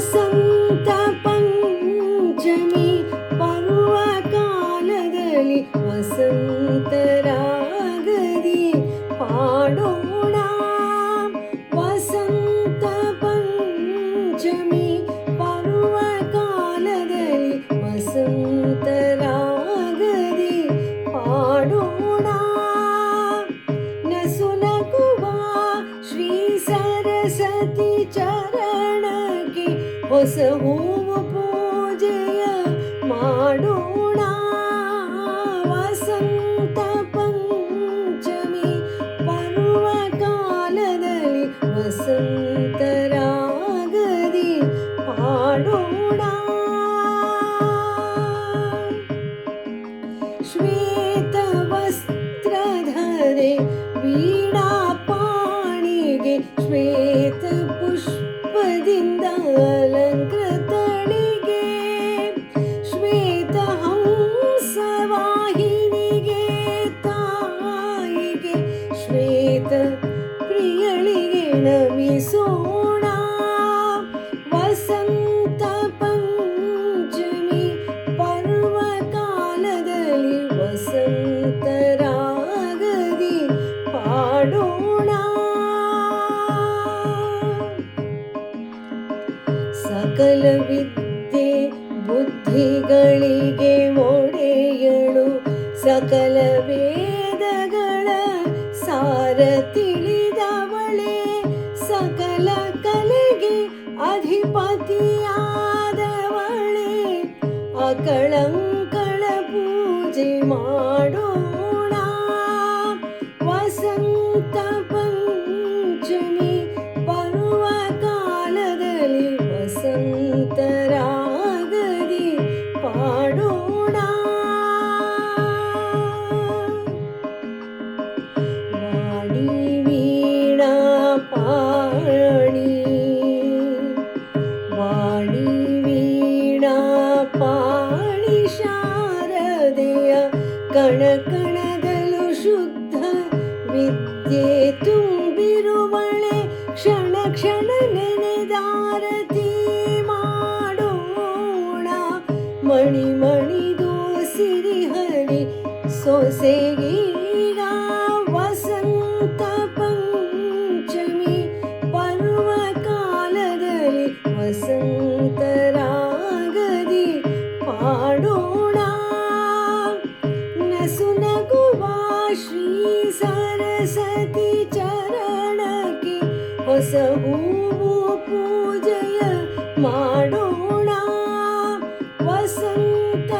ವಸಂತ ಪಂಚಮಿ ಬರುವ ಹೊಸ ಹೂವು ಪೂಜೆಯ ಮಾಡೋಣ ವಸಂತ ಪಂಚಮಿ ಬರುವ ಕಾಲದಲ್ಲಿ ಶ್ವೇತ ಪ್ರಿಯಳಿಗೆ ನಮಿಸೋಣ. ವಸಂತ ಪಂಚಮಿ ಪರ್ವ ಕಾಲದಲ್ಲಿ ವಸಂತರಾಗದಿ ಪಾಡೋಣ. ಸಕಲ ವಿದ್ಯೆ ಬುದ್ಧಿಗಳಿಗೆ ಒಡೆಯಳು ಸಕಲ ವೇದಗಳ ಸಾರ ತಿಳಿದವಳೆ ಸಕಲ ಕಲೆಗೆ ಅಧಿಪತಿಯಾದವಳೆ. ಅಕಳಂಕಳ ಪೂಜೆ ಮಾಡೋಣ ವಸಂತ ಪಾಣಿ ವಾಣಿ ವೀಣಾ ಪಾಣಿ ಶಾರದೆಯ ಕಣಕಣಗಳು ಶುದ್ಧ ವಿದ್ಯೆ ತುಂಬಿರುವಳೆ. ಕ್ಷಣ ಕ್ಷಣ ಮಾಡೋಣ. ಮಣಿ ಮಣಿದು ಸಿರಿಹರಿ ಸೊಸೆಗೀಗ ಹೊಸ ಹೂವು पूजय माडोण वसन्त